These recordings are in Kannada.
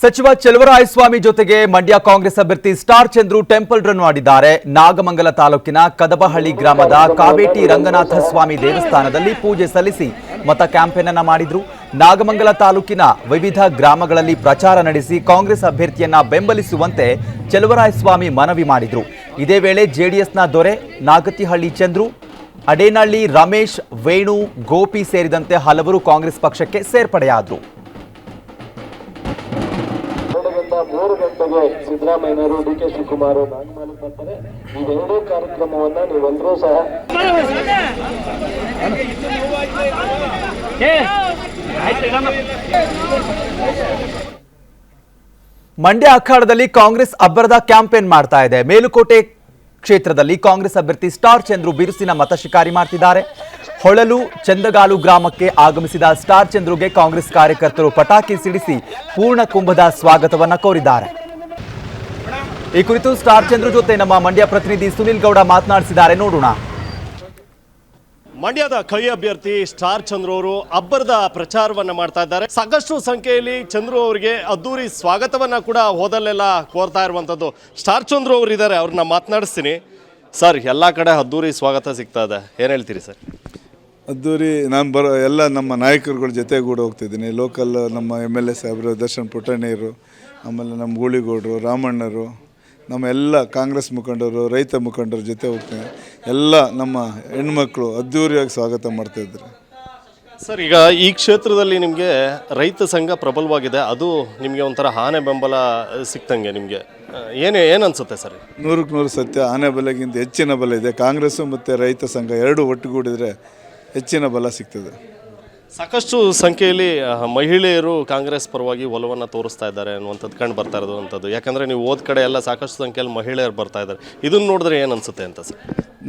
ಸಚಿವ ಚೆಲುವರಾಯಸ್ವಾಮಿ ಜೊತೆಗೆ ಮಂಡ್ಯ ಕಾಂಗ್ರೆಸ್ ಅಭ್ಯರ್ಥಿ ಸ್ಟಾರ್ ಚಂದ್ರು ಟೆಂಪಲ್ ರನ್ ಮಾಡಿದ್ದಾರೆ. ನಾಗಮಂಗಲ ತಾಲೂಕಿನ ಕದಬಹಳ್ಳಿ ಗ್ರಾಮದ ಕಾವೇಟಿ ರಂಗನಾಥ ಸ್ವಾಮಿ ದೇವಸ್ಥಾನದಲ್ಲಿ ಪೂಜೆ ಸಲ್ಲಿಸಿ ಮತ ಕ್ಯಾಂಪೇನ್ ಅನ್ನ ಮಾಡಿದ್ರು. ನಾಗಮಂಗಲ ತಾಲೂಕಿನ ವಿವಿಧ ಗ್ರಾಮಗಳಲ್ಲಿ ಪ್ರಚಾರ ನಡೆಸಿ ಕಾಂಗ್ರೆಸ್ ಅಭ್ಯರ್ಥಿಯನ್ನ ಬೆಂಬಲಿಸುವಂತೆ ಚೆಲುವರಾಯಸ್ವಾಮಿ ಮನವಿ ಮಾಡಿದ್ರು. ಇದೇ ವೇಳೆ ಜೆಡಿಎಸ್ನ ದೊರೆ ನಾಗತಿಹಳ್ಳಿ ಚಂದ್ರು, ಅಡೇನಹಳ್ಳಿ ರಮೇಶ್, ವೇಣು, ಗೋಪಿ ಸೇರಿದಂತೆ ಹಲವರು ಕಾಂಗ್ರೆಸ್ ಪಕ್ಷಕ್ಕೆ ಸೇರ್ಪಡೆಯಾದರು. ಗಂಟೆಗೆ ಸಿದ್ದರಾಮಯ್ಯನವರು ಡಿ ಕೆ ಶಿವಕುಮಾರ್ ನಾಗಮಾಲಿ ಬರ್ತಾರೆ ಇವೆರಡೂ ಕಾರ್ಯಕ್ರಮವನ್ನ ನೀವೆಲ್ಲರೂ ಸಹ ಮಂಡ್ಯ ಅಖಾಡದಲ್ಲಿ ಕಾಂಗ್ರೆಸ್ ಅಬ್ಬರದ ಕ್ಯಾಂಪೇನ್ ಮಾಡ್ತಾ ಇದೆ. ಮೇಲುಕೋಟೆ ಕ್ಷೇತ್ರದಲ್ಲಿ ಕಾಂಗ್ರೆಸ್ ಅಭ್ಯರ್ಥಿ ಸ್ಟಾರ್ ಚಂದ್ರು ಬಿರುಸಿನ ಮತ ಶಿಕಾರಿ ಮಾಡ್ತಿದ್ದಾರೆ. ಹೊಳಲು ಚಂದಗಾಲು ಗ್ರಾಮಕ್ಕೆ ಆಗಮಿಸಿದ ಸ್ಟಾರ್ ಚಂದ್ರುಗೆ ಕಾಂಗ್ರೆಸ್ ಕಾರ್ಯಕರ್ತರು ಪಟಾಕಿ ಸಿಡಿಸಿ ಪೂರ್ಣ ಕುಂಭದ ಸ್ವಾಗತವನ್ನು ಕೋರಿದ್ದಾರೆ. ಈ ಕುರಿತು ಸ್ಟಾರ್ ಚಂದ್ರ ಜೊತೆ ನಮ್ಮ ಮಂಡ್ಯ ಪ್ರತಿನಿಧಿ ಸುನಿಲ್ ಗೌಡ ಮಾತನಾಡಿಸಿದ್ದಾರೆ. ನೋಡೋಣ. ಮಂಡ್ಯದ ಕೈ ಅಭ್ಯರ್ಥಿ ಸ್ಟಾರ್ ಚಂದ್ರು ಅವರು ಅಬ್ಬರದ ಪ್ರಚಾರವನ್ನ ಮಾಡ್ತಾ ಇದ್ದಾರೆ. ಸಾಕಷ್ಟು ಸಂಖ್ಯೆಯಲ್ಲಿ ಚಂದ್ರು ಅವರಿಗೆ ಅದ್ದೂರಿ ಸ್ವಾಗತವನ್ನ ಕೂಡ ಹೋದಲ್ಲೆಲ್ಲ ಕೋರ್ತಾ ಇರುವಂತದ್ದು. ಸ್ಟಾರ್ ಚಂದ್ರು ಅವರು ಇದ್ದಾರೆ ಅವ್ರನ್ನ ಮಾತನಾಡಿಸ್ತೀನಿ. ಸರ್ ಎಲ್ಲ ಕಡೆ ಅದ್ದೂರಿ ಸ್ವಾಗತ ಸಿಗ್ತಾ ಇದೆ. ಏನು ಹೇಳ್ತೀರಿ ಸರ್? ಅದ್ದೂರಿ ನಾನು ಬರೋ ಎಲ್ಲ ನಮ್ಮ ನಾಯಕರುಗಳ ಜೊತೆಗೂಡಿ ಹೋಗ್ತಿದ್ದೀನಿ. ಲೋಕಲ್ ನಮ್ಮ ಎಂ ಎಲ್ ಎ ಸಾಹೇಬರು ದರ್ಶನ್ ಪುಟ್ಟಣ್ಣಯ್ಯರು ಆಮೇಲೆ ನಮ್ಮ ಗೂಳಿಗೌಡರು ರಾಮಣ್ಣರು ನಮ್ಮ ಎಲ್ಲ ಕಾಂಗ್ರೆಸ್ ಮುಖಂಡರು ರೈತ ಮುಖಂಡರ ಜೊತೆ ಹೋಗ್ತೀನಿ ಎಲ್ಲ ನಮ್ಮ ಹೆಣ್ಮಕ್ಳು ಅದ್ದೂರಿಯಾಗಿ ಸ್ವಾಗತ ಮಾಡ್ತಾಯಿದ್ರು ಸರ್ ಈಗ ಈ ಕ್ಷೇತ್ರದಲ್ಲಿ ನಿಮಗೆ ರೈತ ಸಂಘ ಪ್ರಬಲವಾಗಿದೆ. ಅದು ನಿಮಗೆ ಒಂಥರ ಆನೆ ಬೆಂಬಲ ಸಿಕ್ತಂಗೆ ನಿಮಗೆ. ಏನು ಏನು ಅನ್ಸುತ್ತೆ ಸರ್ ನೂರಕ್ಕೆ ನೂರು ಸತ್ಯ ಆನೆ ಬಲಗಿಂತ ಹೆಚ್ಚಿನ ಬಲ ಇದೆ. ಕಾಂಗ್ರೆಸ್ಸು ಮತ್ತು ರೈತ ಸಂಘ ಎರಡು ಒಟ್ಟುಗೂಡಿದರೆ ಹೆಚ್ಚಿನ ಬಲ ಸಿಗ್ತದೆ. ಸಾಕಷ್ಟು ಸಂಖ್ಯೆಯಲ್ಲಿ ಮಹಿಳೆಯರು ಕಾಂಗ್ರೆಸ್ ಪರವಾಗಿ ಒಲವನ್ನು ತೋರಿಸ್ತಾ ಇದ್ದಾರೆ ಅನ್ನುವಂಥದ್ದು ಕಂಡು ಬರ್ತಾ ಇರೋದು ಅಂಥದ್ದು. ಯಾಕಂದರೆ ನೀವು ಓದ್ ಕಡೆ ಎಲ್ಲ ಸಾಕಷ್ಟು ಸಂಖ್ಯೆಯಲ್ಲಿ ಮಹಿಳೆಯರು ಬರ್ತಾ ಇದ್ದಾರೆ. ಇದನ್ನು ನೋಡಿದ್ರೆ ಏನು ಅನಿಸುತ್ತೆ ಅಂತ ಸರ್?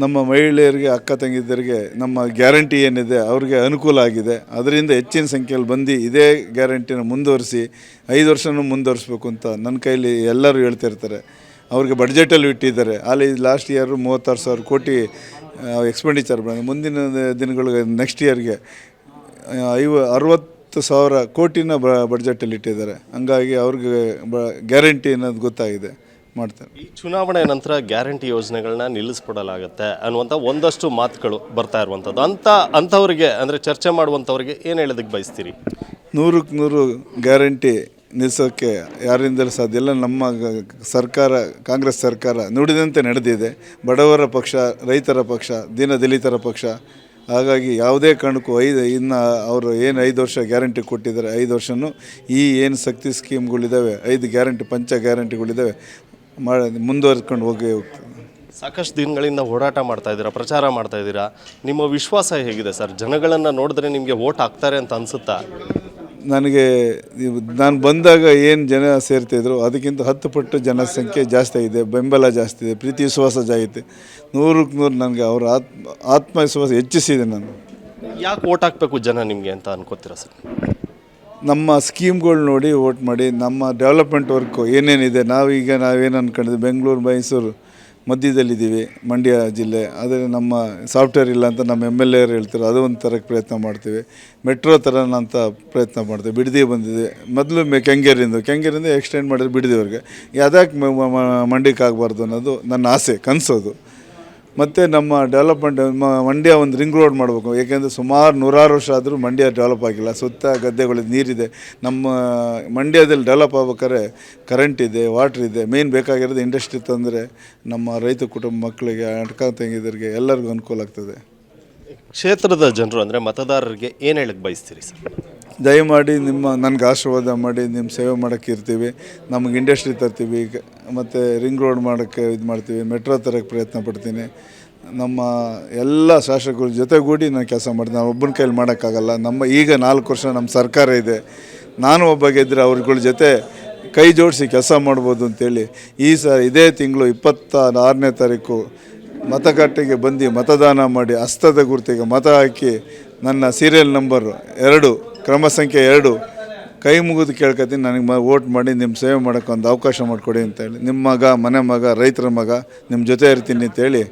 ನಮ್ಮ ಮಹಿಳೆಯರಿಗೆ, ಅಕ್ಕ ತಂಗಿದ್ದರಿಗೆ ನಮ್ಮ ಗ್ಯಾರಂಟಿ ಏನಿದೆ, ಅವ್ರಿಗೆ ಅನುಕೂಲ ಆಗಿದೆ. ಅದರಿಂದ ಹೆಚ್ಚಿನ ಸಂಖ್ಯೆಯಲ್ಲಿ ಬಂದು ಇದೇ ಗ್ಯಾರಂಟಿನ ಮುಂದುವರಿಸಿ, ಐದು ವರ್ಷನೂ ಮುಂದುವರಿಸ್ಬೇಕು ಅಂತ ನನ್ನ ಕೈಲಿ ಎಲ್ಲರೂ ಹೇಳ್ತಿರ್ತಾರೆ. ಅವ್ರಿಗೆ ಬಡ್ಜೆಟಲ್ಲಿ ಇಟ್ಟಿದ್ದಾರೆ. ಅಲ್ಲಿ ಲಾಸ್ಟ್ ಇಯರು ಮೂವತ್ತಾರು ಸಾವಿರ ಕೋಟಿ ಎಕ್ಸ್ಪೆಂಡಿಚರ್ ಬಂದ ಮುಂದಿನ ದಿನಗಳಿಗೆ ನೆಕ್ಸ್ಟ್ ಇಯರ್ಗೆ ಐವ ಅರವತ್ತು ಸಾವಿರ ಕೋಟಿನ ಬ ಬಡ್ಜೆಟಲ್ಲಿ ಇಟ್ಟಿದ್ದಾರೆ. ಹಂಗಾಗಿ ಅವ್ರಿಗೆ ಬ ಗ್ಯಾರಂಟಿ ಅನ್ನೋದು ಗೊತ್ತಾಗಿದೆ ಮಾಡ್ತಾರೆ. ಈ ಚುನಾವಣೆ ನಂತರ ಗ್ಯಾರಂಟಿ ಯೋಜನೆಗಳನ್ನ ನಿಲ್ಲಿಸ್ಬಿಡಲಾಗುತ್ತೆ ಅನ್ನುವಂಥ ಒಂದಷ್ಟು ಮಾತುಗಳು ಬರ್ತಾ ಇರುವಂಥದ್ದು. ಅಂಥ ಅಂಥವ್ರಿಗೆ ಅಂದರೆ ಚರ್ಚೆ ಮಾಡುವಂಥವ್ರಿಗೆ ಏನು ಹೇಳೋದಕ್ಕೆ ಬಯಸ್ತೀರಿ? ನೂರಕ್ಕೆ ನೂರು ಗ್ಯಾರಂಟಿ ನಿಲ್ಲಿಸೋಕ್ಕೆ ಯಾರಿಂದಲೂ ಸಾಧ್ಯ ಇಲ್ಲ. ನಮ್ಮ ಗ- ಸರ್ಕಾರ ಕಾಂಗ್ರೆಸ್ ಸರ್ಕಾರ ನುಡಿದಂತೆ ನಡೆದಿದೆ. ಬಡವರ ಪಕ್ಷ ರೈತರ ಪಕ್ಷ ದೀನ ದಲಿತರ ಪಕ್ಷ ಹಾಗಾಗಿ ಯಾವುದೇ ಕಾರಣಕ್ಕೂ ಐದು, ಇನ್ನು ಅವರು ಏನು ಐದು ವರ್ಷ ಗ್ಯಾರಂಟಿ ಕೊಟ್ಟಿದ್ದಾರೆ, ಐದು ವರ್ಷನೂ ಈ ಏನು ಶಕ್ತಿ ಸ್ಕೀಮ್ಗಳಿದ್ದಾವೆ, ಐದು ಗ್ಯಾರಂಟಿ, ಪಂಚ ಗ್ಯಾರಂಟಿಗಳಿದ್ದಾವೆ, ಮಾಡಿ ಮುಂದುವರ್ಕೊಂಡು ಹೋಗಿ ಸಾಕಷ್ಟು ದಿನಗಳಿಂದ ಓಡಾಟ ಮಾಡ್ತಾ ಇದ್ದೀರಾ, ಪ್ರಚಾರ ಮಾಡ್ತಾ ಇದ್ದೀರಾ? ನಿಮ್ಮ ವಿಶ್ವಾಸ ಹೇಗಿದೆ ಸರ್? ಜನಗಳನ್ನು ನೋಡಿದ್ರೆ ನಿಮಗೆ ಓಟ್ ಹಾಕ್ತಾರೆ ಅಂತ ಅನಿಸುತ್ತಾ? ನನಗೆ ನಾನು ಬಂದಾಗ ಏನು ಜನ ಸೇರ್ತಿದ್ರು ಅದಕ್ಕಿಂತ ಹತ್ತು ಪಟ್ಟು ಜನಸಂಖ್ಯೆ ಜಾಸ್ತಿ ಆಗಿದೆ ಬೆಂಬಲ ಜಾಸ್ತಿ ಇದೆ ಪ್ರೀತಿ ವಿಶ್ವಾಸ ಜಾಯಿತೆ ನೂರಕ್ಕೆ ನೂರು ನನಗೆ ಅವರ ಆತ್ಮ ಆತ್ಮವಿಶ್ವಾಸ ಹೆಚ್ಚಿಸಿದೆ ನಾನು. ಯಾಕೆ ಓಟ್ ಹಾಕಬೇಕು ಜನ ನಿಮಗೆ ಅಂತ ಅನ್ಕೋತೀರಾ ಸರ್? ನಮ್ಮ ಸ್ಕೀಮ್ಗಳು ನೋಡಿ ವೋಟ್ ಮಾಡಿ ನಮ್ಮ ಡೆವಲಪ್ಮೆಂಟ್ ವರ್ಕು ಏನೇನಿದೆ ನಾವೀಗ ನಾವೇನು ಅಂದ್ಕೊಂಡಿದ್ವಿ ಬೆಂಗಳೂರು ಮೈಸೂರು ಮಧ್ಯದಲ್ಲಿದ್ದೀವಿ, ಮಂಡ್ಯ ಜಿಲ್ಲೆ. ಆದರೆ ನಮ್ಮ ಸಾಫ್ಟ್ವೇರ್ ಇಲ್ಲ ಅಂತ ನಮ್ಮ ಎಂ ಎಲ್ ಎರು ಹೇಳ್ತಾರೆ ಅದು ಒಂದು ತರಕ್ಕೆ ಪ್ರಯತ್ನ ಮಾಡ್ತೀವಿ. ಮೆಟ್ರೋ ಥರನ ಅಂತ ಪ್ರಯತ್ನ ಮಾಡ್ತೀವಿ. ಬಿಡದಿ ಬಂದಿದೆ. ಮೊದಲು ಮೆ ಕೆಂಗೇರಿಂದ ಕೆಂಗೇರಿಂದ ಎಕ್ಸ್ಟೆಂಡ್ ಮಾಡಿದ್ರೆ ಬಿಡದಿವರೆಗೆ ಯಾವ್ದಾಕೆ ಮಂಡ್ಯಕ್ಕೆ ಆಗಬಾರ್ದು ಅನ್ನೋದು ನನ್ನ ಆಸೆ ಕನಸೋದು ಮತ್ತು ನಮ್ಮ ಡೆವಲಪ್ಮೆಂಟ್ ಮಂಡ್ಯ ಒಂದು ರಿಂಗ್ ರೋಡ್ ಮಾಡಬೇಕು. ಏಕೆಂದರೆ ಸುಮಾರು ನೂರಾರು ವರ್ಷ ಆದರೂ ಮಂಡ್ಯ ಡೆವಲಪ್ ಆಗಿಲ್ಲ. ಸುತ್ತ ಗದ್ದೆಗಳಲ್ಲಿ ನೀರಿದೆ. ನಮ್ಮ ಮಂಡ್ಯದಲ್ಲಿ ಡೆವಲಪ್ ಆಗ್ಬೇಕಾದ್ರೆ ಕರೆಂಟ್ ಇದೆ ವಾಟ್ರ್ ಇದೆ. ಮೇನ್ ಬೇಕಾಗಿರೋದು ಇಂಡಸ್ಟ್ರಿ ತಂದರೆ ನಮ್ಮ ರೈತ ಕುಟುಂಬ ಮಕ್ಕಳಿಗೆ ಅಟ್ಕ ತಂಗಿದರಿಗೆ ಎಲ್ಲರಿಗೂ ಅನುಕೂಲ ಆಗ್ತದೆ. ಕ್ಷೇತ್ರದ ಜನರು ಅಂದರೆ ಮತದಾರರಿಗೆ ಏನು ಹೇಳಕ್ಕೆ ಬಯಸ್ತೀರಿ ಸರ್? ದಯಮಾಡಿ ನಿಮ್ಮ, ನನಗೆ ಆಶೀರ್ವಾದ ಮಾಡಿ ನಿಮ್ಮ ಸೇವೆ ಮಾಡೋಕ್ಕೆ ಇರ್ತೀವಿ. ನಮಗೆ ಇಂಡಸ್ಟ್ರಿ ತರ್ತೀವಿ. ಮತ್ತು ರಿಂಗ್ ರೋಡ್ ಮಾಡೋಕ್ಕೆ ಇದು ಮಾಡ್ತೀವಿ. ಮೆಟ್ರೋ ತರೋಕ್ಕೆ ಪ್ರಯತ್ನ ಪಡ್ತೀನಿ. ನಮ್ಮ ಎಲ್ಲ ಶಾಸಕರ ಜೊತೆಗೂಡಿ ನಾನು ಕೆಲಸ ಮಾಡ್ತೀನಿ. ನಾನು ಒಬ್ಬನ ಕೈಲಿ ಮಾಡೋಕ್ಕಾಗಲ್ಲ. ನಮ್ಮ ಈಗ ನಾಲ್ಕು ವರ್ಷ ನಮ್ಮ ಸರ್ಕಾರ ಇದೆ. ನಾನು ಒಬ್ಬ ಗೆದ್ದರೆ ಅವ್ರಗಳ ಜೊತೆ ಕೈ ಜೋಡಿಸಿ ಕೆಲಸ ಮಾಡ್ಬೋದು ಅಂತೇಳಿ ಈ ಸ, ಇದೇ ತಿಂಗಳು ಇಪ್ಪತ್ತ ಆರನೇ ತಾರೀಕು ಮತಗಟ್ಟೆಗೆ ಬಂದು ಮತದಾನ ಮಾಡಿ ಹಸ್ತದ ಗುರುತಿಗೆ ಮತ ಹಾಕಿ ನನ್ನ ಸೀರಿಯಲ್ ನಂಬರ್ ಎರಡು ಕ್ರಮ ಸಂಖ್ಯೆ ಎರಡು. ಕೈ ಮುಗಿದು ಕೇಳ್ಕೊತೀನಿ ನನಗೆ ಮ ವೋಟ್ ಮಾಡಿ ನಿಮ್ಮ ಸೇವೆ ಮಾಡೋಕ್ಕೆ ಒಂದು ಅವಕಾಶ ಮಾಡಿಕೊಡಿ ಅಂತೇಳಿ ನಿಮ್ಮ ಮಗ, ಮನೆ ಮಗ, ರೈತರ ಮಗ ನಿಮ್ಮ ಜೊತೆ ಇರ್ತೀನಿ ಅಂತೇಳಿ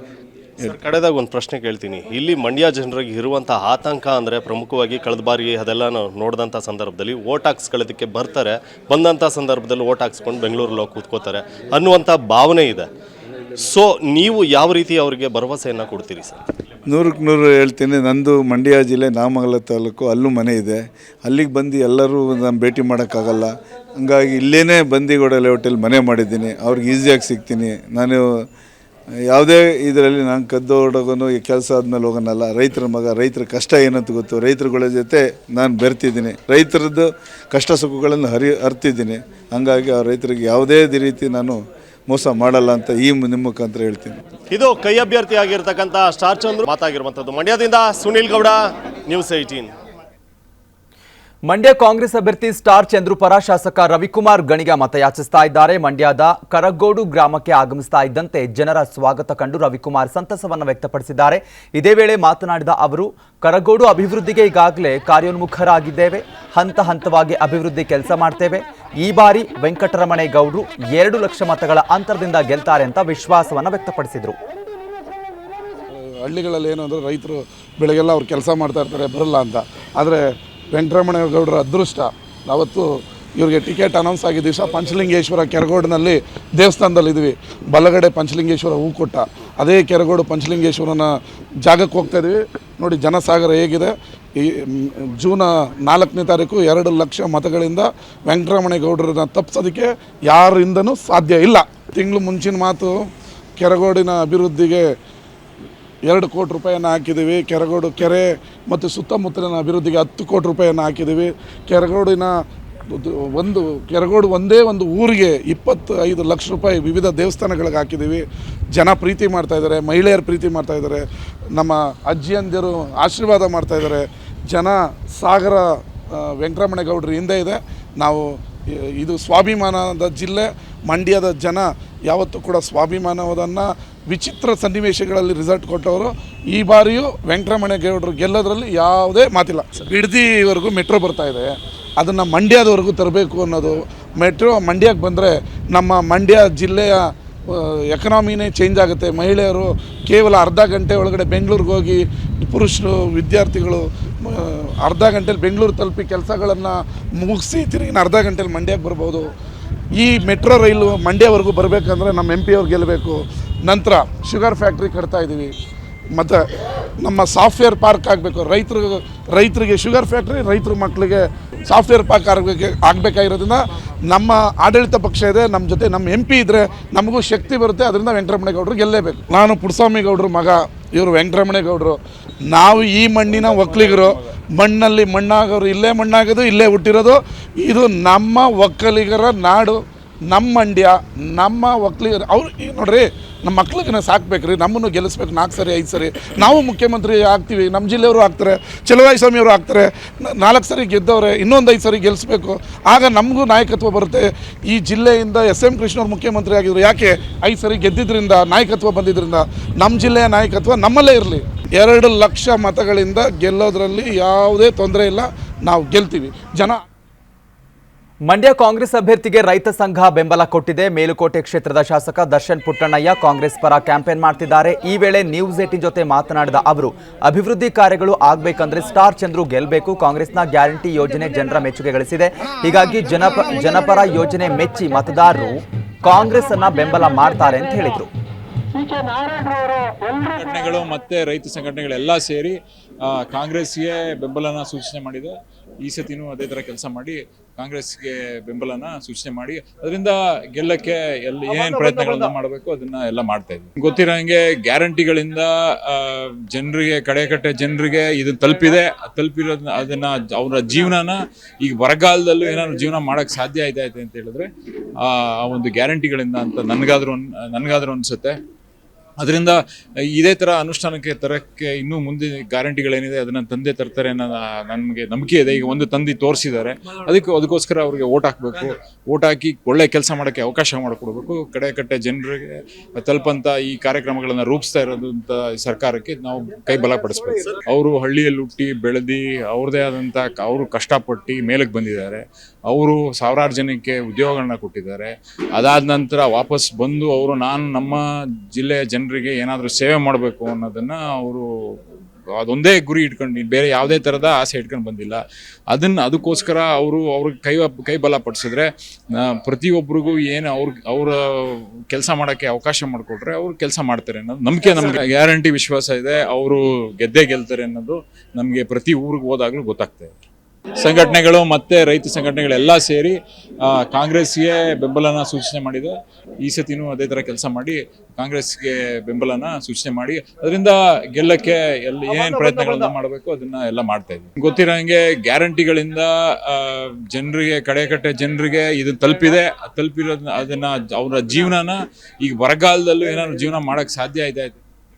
ಕಡೆದಾಗ ಒಂದು ಪ್ರಶ್ನೆ ಕೇಳ್ತೀನಿ. ಇಲ್ಲಿ ಮಂಡ್ಯ ಜನರಿಗೆ ಇರುವಂಥ ಆತಂಕ ಅಂದರೆ ಪ್ರಮುಖವಾಗಿ ಕಳೆದ ಬಾರಿ ಅದೆಲ್ಲ ನೋಡಿದಂಥ ಸಂದರ್ಭದಲ್ಲಿ ಓಟ್ ಹಾಕ್ಸ್ಕೊಳ್ಳೋದಕ್ಕೆ ಬರ್ತಾರೆ. ಬಂದಂಥ ಸಂದರ್ಭದಲ್ಲಿ ಓಟ್ ಹಾಕ್ಸ್ಕೊಂಡು ಬೆಂಗಳೂರಲ್ಲಿ ಹೋಗಿ ಕೂತ್ಕೋತಾರೆ ಅನ್ನುವಂಥ ಭಾವನೆ ಇದೆ. ಸೊ ನೀವು ಯಾವ ರೀತಿ ಅವರಿಗೆ ಭರವಸೆಯನ್ನು ಕೊಡ್ತೀರಿ ಸರ್? ನೂರಕ್ಕೆ ನೂರು ಹೇಳ್ತೀನಿ, ನಂದು ಮಂಡ್ಯ ಜಿಲ್ಲೆ ನಾಮಗಲ ತಾಲೂಕು ಅಲ್ಲೂ ಮನೆ ಇದೆ. ಅಲ್ಲಿಗೆ ಬಂದು ಎಲ್ಲರೂ ನಾನು ಭೇಟಿ ಮಾಡೋಕ್ಕಾಗಲ್ಲ. ಹಂಗಾಗಿ ಇಲ್ಲೇ ಬಂದಿಗೌಡ ಲೇಔಟಲ್ಲಿ ಮನೆ ಮಾಡಿದ್ದೀನಿ. ಅವ್ರಿಗೆ ಈಸಿಯಾಗಿ ಸಿಗ್ತೀನಿ. ನಾನು ಯಾವುದೇ ಇದರಲ್ಲಿ ನಾನು ಕದ್ದೋಡೋಗನು ಈ ಕೆಲಸ ಆದಮೇಲೆ ಹೋಗೋಣಲ್ಲ ರೈತರ ಮಗ, ರೈತರ ಕಷ್ಟ ಏನಂತ ಗೊತ್ತು. ರೈತರುಗಳ ಜೊತೆ ನಾನು ಬೆರ್ತಿದ್ದೀನಿ. ರೈತರದ್ದು ಕಷ್ಟ ಸುಖಗಳನ್ನು ಹರಿ, ಅರ್ತಿದ್ದೀನಿ. ಹಂಗಾಗಿ ಆ ರೈತರಿಗೆ ಯಾವುದೇ ರೀತಿ ನಾನು ಮೋಸ ಮಾಡಲ್ಲ ಅಂತ ಈ ನಿಮ್ಮ ಮುಖಾಂತರ ಹೇಳ್ತೀನಿ. ಇದು ಕೈ ಅಭ್ಯರ್ಥಿ ಆಗಿರ್ತಕ್ಕಂಥ ಸ್ಟಾರ್ ಚಂದ್ರ ಮಾತಾಗಿರುವಂಥದ್ದು. ಮಂಡ್ಯದಿಂದ ಸುನೀಲ್ ಗೌಡ ನ್ಯೂಸ್ ಏಯ್ಟೀನ್ ಮಂಡ್ಯ ಕಾಂಗ್ರೆಸ್ ಅಭ್ಯರ್ಥಿ ಸ್ಟಾರ್ ಚಂದ್ರು ಪರ ಶಾಸಕ ರವಿಕುಮಾರ್ ಗಣಿಗ ಮತಯಾಚಿಸ್ತಾ ಇದ್ದಾರೆ. ಮಂಡ್ಯದ ಕರಗೋಡು ಗ್ರಾಮಕ್ಕೆ ಆಗಮಿಸ್ತಾ ಇದ್ದಂತೆ ಜನರ ಸ್ವಾಗತ ಕಂಡು ರವಿಕುಮಾರ್ ಸಂತಸವನ್ನು ವ್ಯಕ್ತಪಡಿಸಿದ್ದಾರೆ. ಇದೇ ವೇಳೆ ಮಾತನಾಡಿದ ಅವರು, ಕರಗೋಡು ಅಭಿವೃದ್ಧಿಗೆ ಈಗಾಗಲೇ ಕಾರ್ಯೋನ್ಮುಖರಾಗಿದ್ದೇವೆ. ಹಂತ ಹಂತವಾಗಿ ಅಭಿವೃದ್ಧಿ ಕೆಲಸ ಮಾಡ್ತೇವೆ. ಈ ಬಾರಿ ವೆಂಕಟರಮಣೆ ಗೌಡರು ಎರಡು ಲಕ್ಷ ಮತಗಳ ಅಂತರದಿಂದ ಗೆಲ್ತಾರೆ ಅಂತ ವಿಶ್ವಾಸವನ್ನು ವ್ಯಕ್ತಪಡಿಸಿದರು. ಹಳ್ಳಿಗಳಲ್ಲಿ ಏನು ಅಂದರೆ ರೈತರು ಬೆಳಗ್ಗೆಲ್ಲ ಅವ್ರು ಕೆಲಸ ಮಾಡ್ತಾ ಇರ್ತಾರೆ, ಬರಲ್ಲ ಅಂತ. ಆದರೆ ವೆಂಕಟರಮಣೇಗೌಡರ ಅದೃಷ್ಟ. ಅವತ್ತು ಇವರಿಗೆ ಟಿಕೆಟ್ ಅನೌನ್ಸ್ ಆಗಿದ್ದ ದಿವಸ ಪಂಚಲಿಂಗೇಶ್ವರ ಕೆರಗೋಡಿನಲ್ಲಿ ದೇವಸ್ಥಾನದಲ್ಲಿ ಇದ್ವಿ ಬಲಗಡೆ ಪಂಚಲಿಂಗೇಶ್ವರ ಹೂ ಕೊಟ್ಟ. ಅದೇ ಕೆರಗೋಡು ಪಂಚಲಿಂಗೇಶ್ವರನ ಜಾಗಕ್ಕೆ ಹೋಗ್ತಾ ಇದ್ವಿ. ನೋಡಿ ಜನಸಾಗರ ಹೇಗಿದೆ. ಈ ಜೂನ್ ನಾಲ್ಕನೇ ತಾರೀಕು ಎರಡು ಲಕ್ಷ ಮತಗಳಿಂದ ವೆಂಕಟರಮಣೇಗೌಡರನ್ನ ತಪ್ಪಿಸೋದಕ್ಕೆ ಯಾರಿಂದನೂ ಸಾಧ್ಯ ಇಲ್ಲ. ತಿಂಗಳು ಮುಂಚಿನ ಮಾತು ಕೆರಗೋಡಿನ ಅಭಿವೃದ್ಧಿಗೆ ಎರಡು ಕೋಟಿ ರೂಪಾಯಿಯನ್ನು ಹಾಕಿದ್ದೀವಿ. ಕೆರಗೋಡು ಕೆರೆ ಮತ್ತು ಸುತ್ತಮುತ್ತಲಿನ ಅಭಿವೃದ್ಧಿಗೆ ಹತ್ತು ಕೋಟಿ ರೂಪಾಯಿಯನ್ನು ಹಾಕಿದ್ದೀವಿ. ಕೆರಗೋಡಿನ ಒಂದು ಕೆರಗೋಡು ಒಂದೇ ಒಂದು ಊರಿಗೆ ಇಪ್ಪತ್ತು ಐದು ಲಕ್ಷ ರೂಪಾಯಿ ವಿವಿಧ ದೇವಸ್ಥಾನಗಳಿಗೆ ಹಾಕಿದ್ದೀವಿ. ಜನ ಪ್ರೀತಿ ಮಾಡ್ತಾಯಿದ್ದಾರೆ ಮಹಿಳೆಯರು ಪ್ರೀತಿ ಮಾಡ್ತಾಯಿದ್ದಾರೆ ನಮ್ಮ ಅಜ್ಜಿಯಂದಿರು ಆಶೀರ್ವಾದ ಮಾಡ್ತಾಯಿದ್ದಾರೆ ಜನ ಸಾಗರ ವೆಂಕಟರಮಣೇಗೌಡರು ಹಿಂದೆ ಇದೆ. ನಾವು ಇದು ಸ್ವಾಭಿಮಾನದ ಜಿಲ್ಲೆ, ಮಂಡ್ಯದ ಜನ ಯಾವತ್ತೂ ಕೂಡ ಸ್ವಾಭಿಮಾನವನ್ನು ವಿಚಿತ್ರ ಸನ್ನಿವೇಶಗಳಲ್ಲಿ ರಿಸಲ್ಟ್ ಕೊಟ್ಟವರು. ಈ ಬಾರಿಯೂ ವೆಂಕಟರಮಣೇಗೌಡರು ಗೆಲ್ಲೋದ್ರಲ್ಲಿ ಯಾವುದೇ ಮಾತಿಲ್ಲ. ಬಿಡದಿವರೆಗೂ ಮೆಟ್ರೋ ಬರ್ತಾ ಇದೆ. ಅದನ್ನು ಮಂಡ್ಯದವರೆಗೂ ತರಬೇಕು ಅನ್ನೋದು ಮೆಟ್ರೋ ಮಂಡ್ಯಕ್ಕೆ ಬಂದರೆ ನಮ್ಮ ಮಂಡ್ಯ ಜಿಲ್ಲೆಯ ಎಕನಾಮಿನೇ ಚೇಂಜ್ ಆಗುತ್ತೆ. ಮಹಿಳೆಯರು ಕೇವಲ ಅರ್ಧ ಗಂಟೆ ಒಳಗಡೆ ಬೆಂಗಳೂರಿಗೆ ಹೋಗಿ ಪುರುಷರು, ವಿದ್ಯಾರ್ಥಿಗಳು ಅರ್ಧ ಗಂಟೆಲಿ ಬೆಂಗಳೂರು ತಲುಪಿ ಕೆಲಸಗಳನ್ನು ಮುಗಿಸಿ ತಿರುಗಿ ಅರ್ಧ ಗಂಟೆಲಿ ಮಂಡ್ಯಕ್ಕೆ ಬರ್ಬೋದು. ಈ ಮೆಟ್ರೋ ರೈಲು ಮಂಡ್ಯವರೆಗೂ ಬರಬೇಕಂದ್ರೆ ನಮ್ಮ ಎಂ ಪಿ ಅವ್ರು ಗೆಲ್ಲಬೇಕು. ನಂತರ ಶುಗರ್ ಫ್ಯಾಕ್ಟ್ರಿ ಕಟ್ತಾ ಇದ್ದೀವಿ. ಮತ್ತು ನಮ್ಮ ಸಾಫ್ಟ್ವೇರ್ ಪಾರ್ಕ್ ಆಗಬೇಕು. ರೈತರು, ರೈತರಿಗೆ ಶುಗರ್ ಫ್ಯಾಕ್ಟ್ರಿ, ರೈತರ ಮಕ್ಕಳಿಗೆ ಸಾಫ್ಟ್ವೇರ್ ಪಾರ್ಕ್ ಆಗಬೇಕು ಆಗಬೇಕಾಗಿರೋದ್ರಿಂದ ನಮ್ಮ ಆಡಳಿತ ಪಕ್ಷ ಇದೆ, ನಮ್ಮ ಜೊತೆ ನಮ್ಮ ಎಂ ಪಿ ಇದ್ದರೆ ನಮಗೂ ಶಕ್ತಿ ಬರುತ್ತೆ. ಅದರಿಂದ ವೆಂಕಟರಮಣೇಗೌಡರು ಗೆಲ್ಲೇಬೇಕು. ನಾನು ಪುಟ್ಟಸ್ವಾಮಿ ಗೌಡ್ರ ಮಗ. ಇವರು ವೆಂಕಟರಮಣೇಗೌಡರು. ನಾವು ಈ ಮಣ್ಣಿನ ಒಕ್ಕಲಿಗರು, ಮಣ್ಣಲ್ಲಿ ಮಣ್ಣಾಗೋರು, ಇಲ್ಲೇ ಮಣ್ಣಾಗೋದು, ಇಲ್ಲೇ ಹುಟ್ಟಿರೋದು, ಇದು ನಮ್ಮ ಒಕ್ಕಲಿಗರ ನಾಡು. ನಮ್ಮ ಮಂಡ್ಯ, ನಮ್ಮ ಒಕ್ಲಿ ಅವ್ರು ಈಗ ನೋಡ್ರಿ, ನಮ್ಮ ಮಕ್ಳಿಗೆ ಸಾಕ್ಬೇಕ್ರಿ ನಮ್ಮನ್ನು ಗೆಲ್ಲಿಸ್ಬೇಕು, ನಾಲ್ಕು ಸರಿ, ಐದು ಸರಿ. ನಾವು ಮುಖ್ಯಮಂತ್ರಿ ಆಗ್ತೀವಿ, ನಮ್ಮ ಜಿಲ್ಲೆಯವರು ಆಗ್ತಾರೆ, ಚಲುವಾಯಿ ಸ್ವಾಮಿಯವರು ಆಗ್ತಾರೆ ನಾಲ್ಕು ಸರಿ ಗೆದ್ದವ್ರೆ, ಇನ್ನೊಂದು ಐದು ಸರಿ ಗೆಲ್ಲಿಸ್ಬೇಕು. ಆಗ ನಮಗೂ ನಾಯಕತ್ವ ಬರುತ್ತೆ. ಈ ಜಿಲ್ಲೆಯಿಂದ ಎಸ್ ಎಂ ಕೃಷ್ಣವ್ರು ಮುಖ್ಯಮಂತ್ರಿ ಆಗಿದ್ರು, ಯಾಕೆ ಐದು ಸರಿ ಗೆದ್ದಿದ್ದರಿಂದ ನಾಯಕತ್ವ ಬಂದಿದ್ದರಿಂದ ನಮ್ಮ ಜಿಲ್ಲೆಯ ನಾಯಕತ್ವ ನಮ್ಮಲ್ಲೇ ಇರಲಿ. ಎರಡು ಲಕ್ಷ ಮತಗಳಿಂದ ಗೆಲ್ಲೋದ್ರಲ್ಲಿ ಯಾವುದೇ ತೊಂದರೆ ಇಲ್ಲ, ನಾವು ಗೆಲ್ತೀವಿ. ಜನ ಮಂಡ್ಯ ಕಾಂಗ್ರೆಸ್ ಅಭ್ಯರ್ಥಿಗೆ ರೈತ ಸಂಘ ಬೆಂಬಲ ಕೊಟ್ಟಿದೆ. ಮೇಲುಕೋಟೆ ಕ್ಷೇತ್ರದ ಶಾಸಕ ದರ್ಶನ್ ಪುಟ್ಟಣ್ಣಯ್ಯ ಕಾಂಗ್ರೆಸ್ ಪರ ಕ್ಯಾಂಪೇನ್ ಮಾಡ್ತಿದ್ದಾರೆ. ಈ ವೇಳೆ ನ್ಯೂಸ್ ಏಟಿನ್ ಜೊತೆ ಮಾತನಾಡಿದ ಅವರು, ಅಭಿವೃದ್ಧಿ ಕಾರ್ಯಗಳು ಆಗಬೇಕಂದ್ರೆ ಸ್ಟಾರ್ ಚಂದ್ರು ಗೆಲ್ಲಬೇಕು ಕಾಂಗ್ರೆಸ್ನ ಗ್ಯಾರಂಟಿ ಯೋಜನೆ ಜನರ ಮೆಚ್ಚುಗೆ ಗಳಿಸಿದೆ. ಹೀಗಾಗಿ ಜನಪ, ಜನಪರ ಯೋಜನೆ ಮೆಚ್ಚಿ ಮತದಾರರು ಕಾಂಗ್ರೆಸ್ ಅನ್ನ ಬೆಂಬಲ ಮಾಡ್ತಾರೆ ಅಂತ ಹೇಳಿದರು. ಸಂಘಟನೆಗಳು ಮತ್ತೆ ರೈತ ಸಂಘಟನೆಗಳೆಲ್ಲ ಸೇರಿ ಕಾಂಗ್ರೆಸ್ಗೆ ಬೆಂಬಲನ ಸೂಚನೆ ಮಾಡಿದೆ. ಈ ಸತಿನೂ ಅದೇ ಥರ ಕೆಲಸ ಮಾಡಿ ಕಾಂಗ್ರೆಸ್ಗೆ ಬೆಂಬಲನ ಸೂಚನೆ ಮಾಡಿ ಅದರಿಂದ ಗೆಲ್ಲಕ್ಕೆ ಎಲ್ಲ ಏನೇನು ಪ್ರಯತ್ನಗಳನ್ನ ಮಾಡಬೇಕು ಅದನ್ನ ಎಲ್ಲ ಮಾಡ್ತಾ ಇದ್ವಿ ಗೊತ್ತಿರೋಂಗೆ ಗ್ಯಾರಂಟಿಗಳಿಂದ ಜನರಿಗೆ ಕಡೆಕಟ್ಟೆ ಜನರಿಗೆ ಇದು ತಲುಪಿದೆ. ತಲುಪಿರೋದನ್ನ ಅದನ್ನ ಅವರ ಜೀವನನ ಈಗ ಬರಗಾಲದಲ್ಲೂ ಏನಾದ್ರು ಜೀವನ ಮಾಡಕ್ ಸಾಧ್ಯ ಆಯ್ತಾ ಅಂತ ಹೇಳಿದ್ರೆ ಆ ಒಂದು ಗ್ಯಾರಂಟಿಗಳಿಂದ ಅಂತ ನನ್ಗಾದ್ರೂ ನನಗಾದ್ರೂ ಅನ್ಸುತ್ತೆ. ಅದರಿಂದ ಇದೇ ಥರ ಅನುಷ್ಠಾನಕ್ಕೆ ತರೋಕ್ಕೆ ಇನ್ನೂ ಮುಂದೆ ಗ್ಯಾರಂಟಿಗಳೇನಿದೆ, ಅದನ್ನು ತಂದೆ ತರ್ತಾರೆ ಅನ್ನೋ ನನಗೆ ನಂಬಿಕೆ ಇದೆ. ಈಗ ಒಂದು ತಂದೆ ತೋರಿಸಿದ್ದಾರೆ, ಅದಕ್ಕೆ ಅದಕ್ಕೋಸ್ಕರ ಅವ್ರಿಗೆ ಓಟ್ ಹಾಕಬೇಕು. ಓಟ್ ಹಾಕಿ ಒಳ್ಳೆ ಕೆಲಸ ಮಾಡೋಕ್ಕೆ ಅವಕಾಶ ಮಾಡಿಕೊಡ್ಬೇಕು. ಕಡೆ ಕಟ್ಟೆ ಜನರಿಗೆ ತಲುಪಂಥ ಈ ಕಾರ್ಯಕ್ರಮಗಳನ್ನು ರೂಪಿಸ್ತಾ ಇರೋದಂಥ ಸರ್ಕಾರಕ್ಕೆ ನಾವು ಕೈ ಬಲಪಡಿಸ್ಬೇಕು ಅವರು ಹಳ್ಳಿಯಲ್ಲಿ ಹುಟ್ಟಿ ಬೆಳೆದಿ ಅವ್ರದೇ ಆದಂಥ ಅವರು ಕಷ್ಟಪಟ್ಟು ಮೇಲಕ್ಕೆ ಬಂದಿದ್ದಾರೆ. ಅವರು ಸಾವಿರಾರು ಜನಕ್ಕೆ ಉದ್ಯೋಗಗಳನ್ನ ಕೊಟ್ಟಿದ್ದಾರೆ. ಅದಾದ ನಂತರ ವಾಪಸ್ ಬಂದು ಅವರು ನಾನು ನಮ್ಮ ಜಿಲ್ಲೆಯ ಜನರಿಗೆ ಏನಾದರೂ ಸೇವೆ ಮಾಡಬೇಕು ಅನ್ನೋದನ್ನ ಅವರು ಅದೊಂದೇ ಗುರಿ ಇಟ್ಕೊಂಡು ಬೇರೆ ಯಾವುದೇ ಥರದ ಆಸೆ ಇಟ್ಕೊಂಡು ಬಂದಿಲ್ಲ. ಅದನ್ನು ಅದಕ್ಕೋಸ್ಕರ ಅವರು ಅವ್ರಿಗೆ ಕೈ ಕೈ ಬಲ ಪಡಿಸಿದ್ರೆ ಪ್ರತಿಯೊಬ್ಬರಿಗೂ ಏನು ಅವ್ರ ಅವರ ಕೆಲಸ ಮಾಡೋಕ್ಕೆ ಅವಕಾಶ ಮಾಡಿಕೊಟ್ರೆ ಅವರು ಕೆಲಸ ಮಾಡ್ತಾರೆ ಅನ್ನೋದು ನಂಬಿಕೆ ನಮಗೆ. ಗ್ಯಾರಂಟಿ ವಿಶ್ವಾಸ ಇದೆ, ಅವರು ಗೆದ್ದೇ ಗೆಲ್ತಾರೆ ಅನ್ನೋದು ನಮಗೆ ಪ್ರತಿ ಊರಿಗೆ ಹೋದಾಗಲೂ ಗೊತ್ತಾಗ್ತಾ ಸಂಘಟನೆಗಳು ಮತ್ತೆ ರೈತ ಸಂಘಟನೆಗಳೆಲ್ಲ ಸೇರಿ ಕಾಂಗ್ರೆಸ್ಗೆ ಬೆಂಬಲನ ಸೂಚನೆ ಮಾಡಿದೆ. ಈ ಸತಿನೂ ಅದೇ ಥರ ಕೆಲಸ ಮಾಡಿ ಕಾಂಗ್ರೆಸ್ಗೆ ಬೆಂಬಲನ ಸೂಚನೆ ಮಾಡಿ ಅದರಿಂದ ಗೆಲ್ಲಕ್ಕೆ ಎಲ್ಲ ಏನೇನು ಪ್ರಯತ್ನಗಳನ್ನ ಮಾಡಬೇಕು ಅದನ್ನ ಎಲ್ಲ ಮಾಡ್ತಾ ಇದ್ವಿ ಗೊತ್ತಿರೋಂಗೆ ಗ್ಯಾರಂಟಿಗಳಿಂದ ಜನರಿಗೆ ಕಡೆ ಕಟ್ಟೆ ಜನರಿಗೆ ಇದು ತಲುಪಿದೆ. ತಲುಪಿರೋದನ್ನ ಅದನ್ನ ಅವರ ಜೀವನನ ಈಗ ಬರಗಾಲದಲ್ಲೂ ಏನಾದ್ರು ಜೀವನ ಮಾಡಕ್ ಸಾಧ್ಯ ಇದೆ